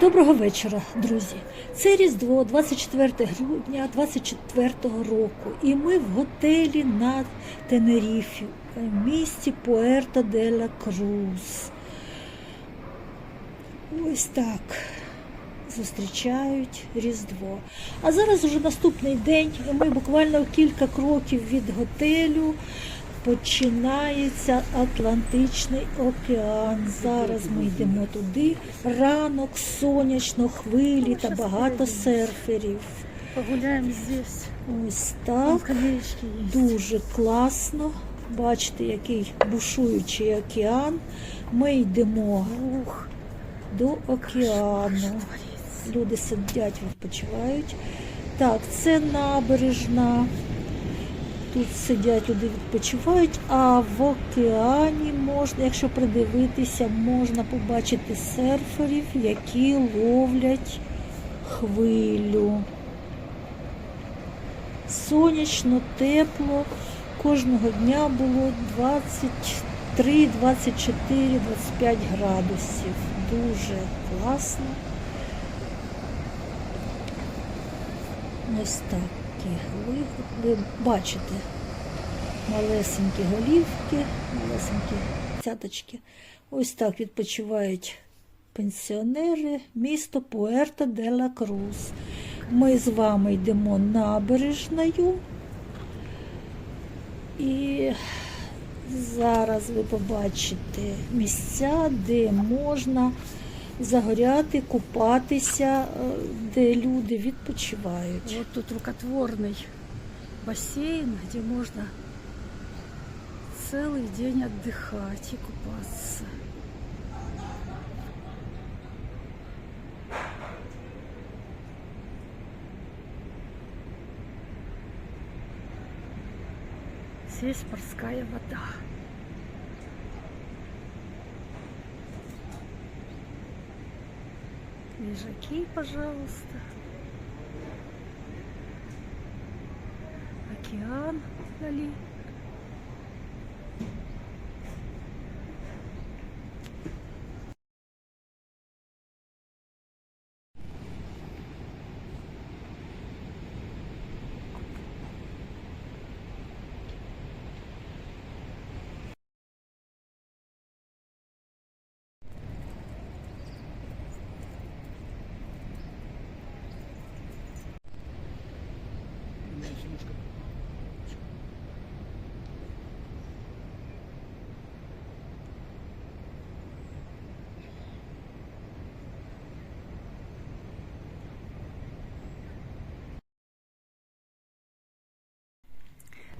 Доброго вечора, друзі. Це Різдво, 24 грудня 24 року. І ми в готелі на Тенеріфі, в місті Пуерто де ла Крус. Ось так зустрічають Різдво. А зараз уже наступний день, і ми буквально кілька кроків від готелю. Починається Атлантичний океан. Зараз ми йдемо туди. Ранок, сонячно, хвилі та багато серферів. Погуляем здесь. Ось так. Дуже класно. Бачите, який бушуючий океан. Ми йдемо до океану. Люди сидять, відпочивають. Так, це набережна. Тут сидять, люди відпочивають, а в океані можна, якщо придивитися, можна побачити серферів, які ловлять хвилю. Сонячно, тепло. Кожного дня було 23, 24, 25 градусів. Дуже класно. Ось такі ви, ви бачите малесенькі голівки, малесенькі цяточки. Ось так відпочивають пенсіонери, місто Пуерто де ла Крус. Ми з вами йдемо набережною. І зараз ви побачите місця, де можна загоряти, купатися, е, де люди відпочивають. Вот тут рукотворный бассейн, где можно целый день отдыхать и купаться. Здесь морская вода. Лежаки, пожалуйста. Океан вдали.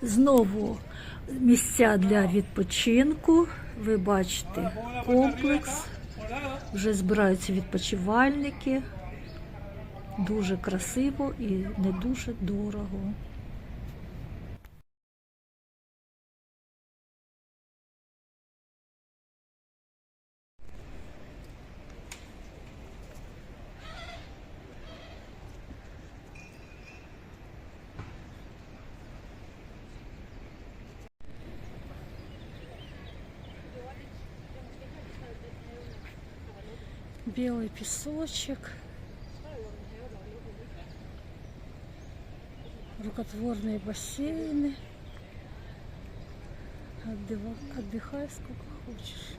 Знову місця для відпочинку. Ви бачите комплекс. Вже збираються відпочивальники. Дуже красиво і не дуже дорого. Белый песочек. Рукотворные бассейны. Отдыва- Отдыхай сколько хочешь.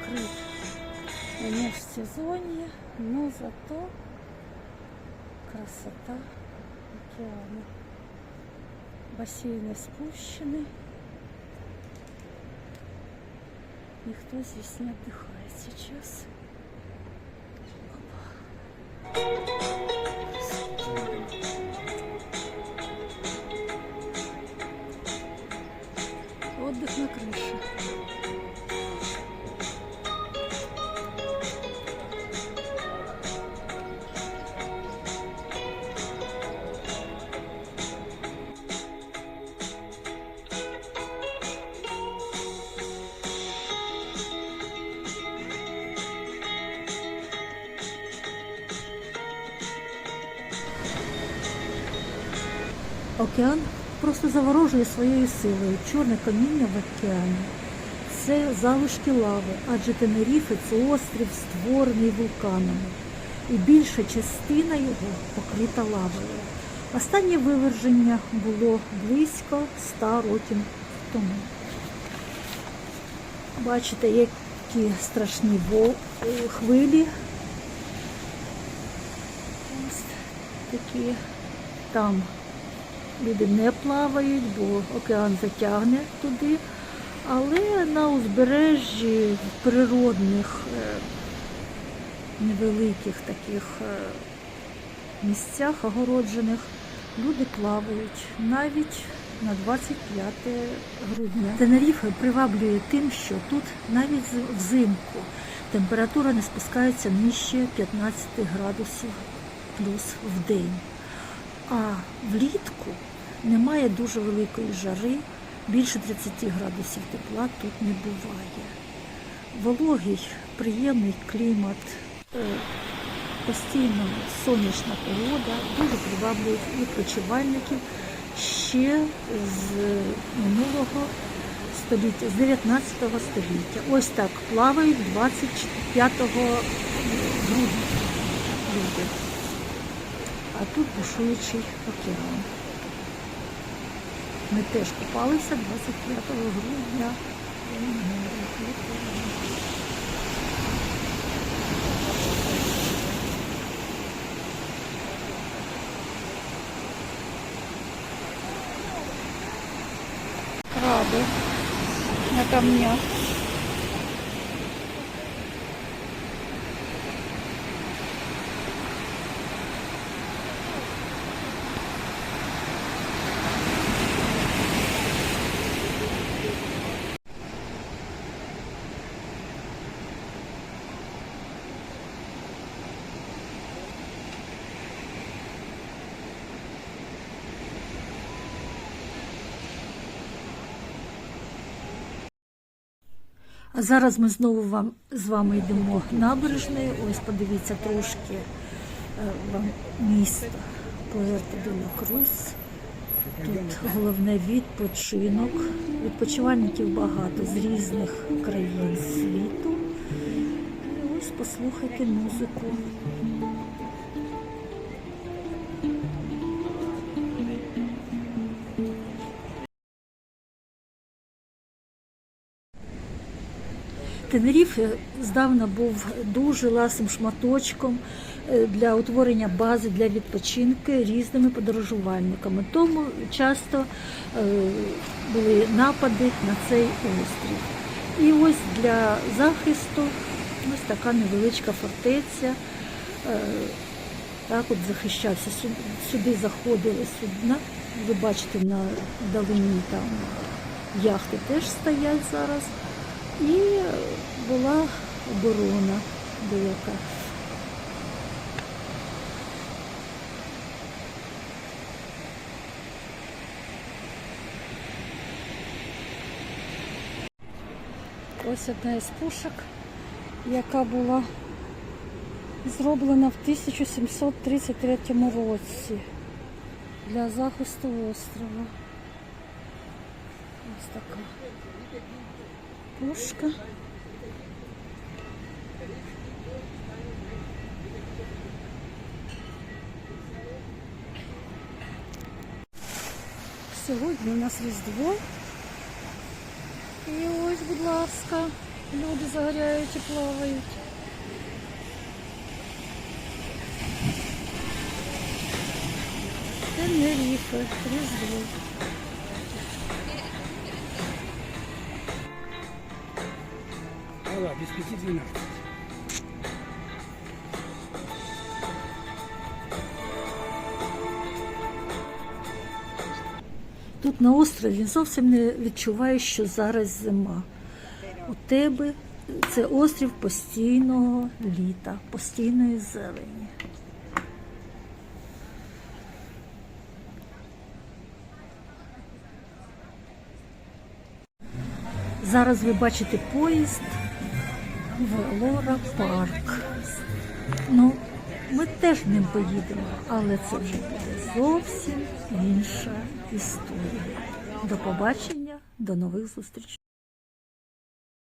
Зоопарк закрыт в межсезонье, но зато красота океана. Бассейны спущены. Никто здесь не отдыхает сейчас. Опа. Океан просто заворожує своєю силою. Чорне каміння в океані це залишки лави, адже Тенеріфе це острів, створений вулканами, і більша частина його покрита лавою. Останнє виверження було близько 100 років тому. Бачите, які страшні хвилі. Ось такі. Там люди не плавають, бо океан затягне туди. Але на узбережжі природних е, невеликих таких е, місцях огороджених люди плавають навіть на 25 грудня. Тенеріфе приваблює тим, що тут навіть взимку температура не спускається нижче 15 градусів плюс в день. А влітку немає дуже великої жари, більше 30 градусів тепла тут не буває. Вологий, приємний клімат, е, постійно сонячна погода дуже приваблюють відпочивальників ще з минулого століття, з 19 століття. Ось так плавають 25 грудня люди. А тут бушуючий океан. Ми теж купалися 25 грудня. Краби на камнях. Зараз ми знову вам, з вами йдемо набережною. Ось подивіться трошки е, вам місто Пуерто де ла Крус. Тут головне відпочинок. Відпочивальників багато з різних країн світу. І ось послухайте музику. Тенеріф здавна був дуже ласим шматочком е, для утворення бази для відпочинку різними подорожувальниками. Тому часто е, були напади на цей острів. І ось для захисту ось така невеличка фортеця. е, Так от захищався. Сюди заходили судна. Ви бачите, на далині там яхти теж стоять зараз. І була оборона деяка. Ось одна із пушок, яка була зроблена в 1733 році для захисту острова. Ось така пушка. Сьогодні у нас Різдво. І ось, будь ласка, люди загоряють і плавають. Тенеріфе, Різдво. Алла, без пяти двенадцать. Тут на острові зовсім не відчуваєш, що зараз зима. У тебе це острів постійного літа, постійної зелені. Зараз ви бачите поїзд в Лора Парк. Ну, ми теж ним поїдемо, але це вже буде зовсім інша історія. До побачення, до нових зустрічей.